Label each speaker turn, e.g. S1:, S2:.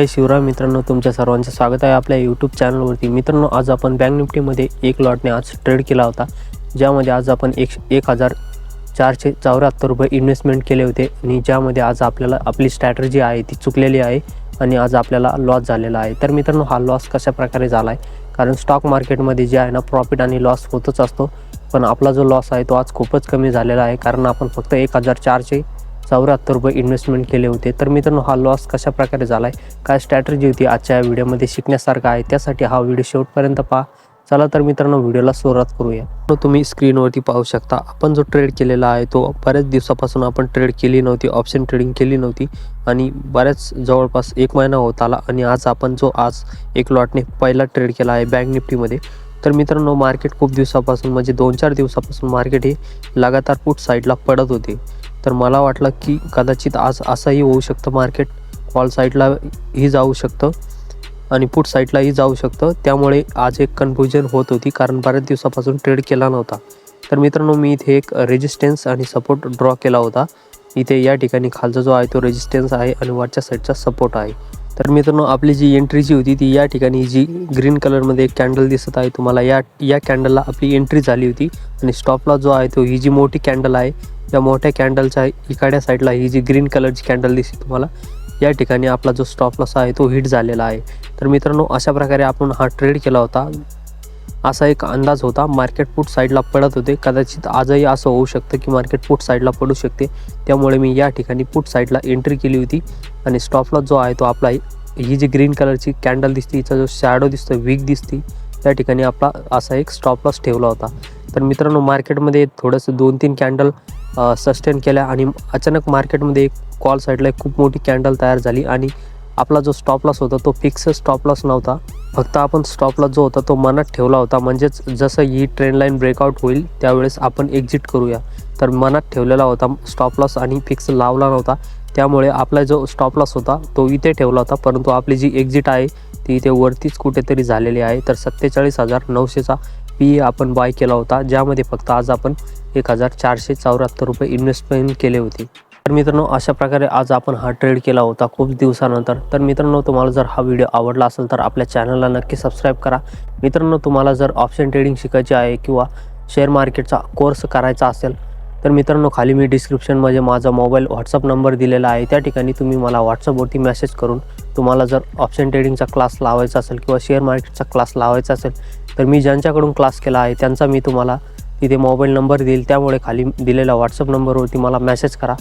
S1: जय शिवराय मित्रांनो तुमच्या सर्वांचं स्वागत आहे आपल्या यूट्यूब चॅनलवरती मित्रांनो आज आपण बँक निफ्टीमध्ये एक लॉटने आज ट्रेड केला होता. ज्यामध्ये आज आपण एक एक हजार चारशे चौऱ्याहत्तर रुपये इन्व्हेस्टमेंट केले होते. आणि ज्यामध्ये आज आपल्याला आपली स्ट्रॅटर्जी आहे ती चुकलेली आहे आणि आज आपल्याला लॉस झालेला आहे. तर मित्रांनो हा लॉस कशा प्रकारे झाला आहे कारण स्टॉक मार्केटमध्ये जे आहे ना प्रॉफिट आणि लॉस होतच असतो. पण आपला जो लॉस आहे तो आज खूपच कमी झालेला आहे. कारण आपण फक्त एक हजार चारशे चौऱ्याहत्तर रुपये इन्व्हेस्टमेंट केले होते. तर मित्रांनो हा लॉस कशा प्रकारे झाला आहे काय स्ट्रॅटर्जी होती आजच्या या व्हिडिओमध्ये शिकण्यासारखा आहे? त्यासाठी हा व्हिडिओ शेवटपर्यंत पहा. चला तर मित्रांनो व्हिडिओला सुरुवात करूया. तो तुम्ही स्क्रीनवरती पाहू शकता आपण जो ट्रेड केलेला आहे तो बऱ्याच दिवसापासून आपण ट्रेड केली नव्हती ऑप्शन ट्रेडिंग केली नव्हती. आणि बऱ्याच जवळपास एक महिना होत आला आणि आज आपण जो आज एक लॉटने पहिला ट्रेड केला आहे बँक निफ्टीमध्ये तर मित्रांनो मार्केट खूप दिवसापासून म्हणजे दोन चार दिवसापासून मार्केट हे लगातार पुट साईडला पडत होते. तर मला वाटलं की कदाचित आज असंही होऊ शकतं. मार्केट कॉल साईडलाही जाऊ शकतं आणि पुट साईडलाही जाऊ शकतं. त्यामुळे आज एक कन्फ्युजन होत होती कारण बऱ्याच दिवसापासून ट्रेड केला नव्हता. तर मित्रांनो मी इथे एक रेजिस्टन्स आणि सपोर्ट ड्रॉ केला होता. इथे या ठिकाणी खालचा जो आहे तो रेजिस्टन्स आहे आणि वरच्या साईडचा सपोर्ट आहे. तर मित्रांनो आपली जी एंट्री जी होती ती या ठिकाणी जी ग्रीन कलरमध्ये एक कॅन्डल दिसत आहे तुम्हाला या या कॅन्डलला आपली एंट्री झाली होती. आणि स्टॉपला जो आहे तो ही जी मोठी कॅन्डल आहे या मोठ्या कॅन्डलच्या इकाड्या साईडला ही जी ग्रीन कलरची कॅन्डल दिसते तुम्हाला या ठिकाणी आपला जो स्टॉप लॉस आहे तो हिट झालेला आहे. तर मित्रांनो अशा प्रकारे आपण हा ट्रेड केला होता. असा एक अंदाज होता मार्केट पुट साईडला पडत होते. कदाचित आजही असं होऊ शकतं की मार्केट पुट साईडला पडू शकते. त्यामुळे मी या ठिकाणी पुट साईडला एंट्री केली होती आणि स्टॉप लॉस जो आहे तो आपला ही जी ग्रीन कलरची कॅन्डल दिसते हिचा जो शॅडो दिसतो वीक दिसते त्या ठिकाणी आपला असा एक स्टॉप लॉस ठेवला होता. तर मित्रांनो मार्केटमध्ये थोडंसं दोन तीन कॅन्डल सस्टेन केल्या आणि अचानक मार्केटमध्ये एक कॉल साईडला एक खूप मोठी कॅन्डल तयार झाली आणि आपला जो स्टॉप लॉस होता तो फिक्स स्टॉप लॉस नव्हता. फक्त आपण स्टॉप लॉस जो होता तो मनात ठेवला होता. म्हणजेच जसं ही ट्रेंड लाईन ब्रेकआउट होईल त्यावेळेस आपण एक्झिट करूया. तर मनात ठेवलेला होता स्टॉप लॉस आणि फिक्स लावला नव्हता. त्यामुळे आपला जो स्टॉप लॉस होता तो इथे ठेवला होता. परंतु आपली जी एक्झिट आहे ती इथे वरतीच कुठेतरी झालेली आहे. तर सत्तेचाळीस हजार नऊशेचा पी आपण बाय केला होता. ज्यामध्ये फक्त आज आपण एक हजार चारशे चौऱ्याहत्तर रुपये इन्व्हेस्टमेंट केले होते. तर मित्रांनो अशा प्रकारे आज आपण हा ट्रेड केला होता खूप दिवसानंतर. तर मित्रांनो तुम्हाला जर हा व्हिडिओ आवडला असेल तर आपल्या चॅनलला नक्की सबस्क्राईब करा. मित्रांनो तुम्हाला जर ऑप्शन ट्रेडिंग शिकायचे आहे किंवा शेअर मार्केटचा कोर्स करायचा असेल तर मित्रांनो खाली मी डिस्क्रिप्शनमध्ये माझा मोबाईल व्हॉट्सअप नंबर दिलेला आहे. त्या ठिकाणी तुम्ही मला व्हॉट्सअपवरती मेसेज करून तुम्हाला जर ऑप्शन ट्रेडिंगचा क्लास लावायचा असेल किंवा शेअर मार्केटचा क्लास लावायचा असेल तर मी ज्यांच्याकडून क्लास केला आहे त्यांचा मी तुम्हाला तिथे मोबाईल नंबर देईल त्यामुळे खाली दिलेल्या व्हॉट्सअप नंबरवरती मला मेसेज करा.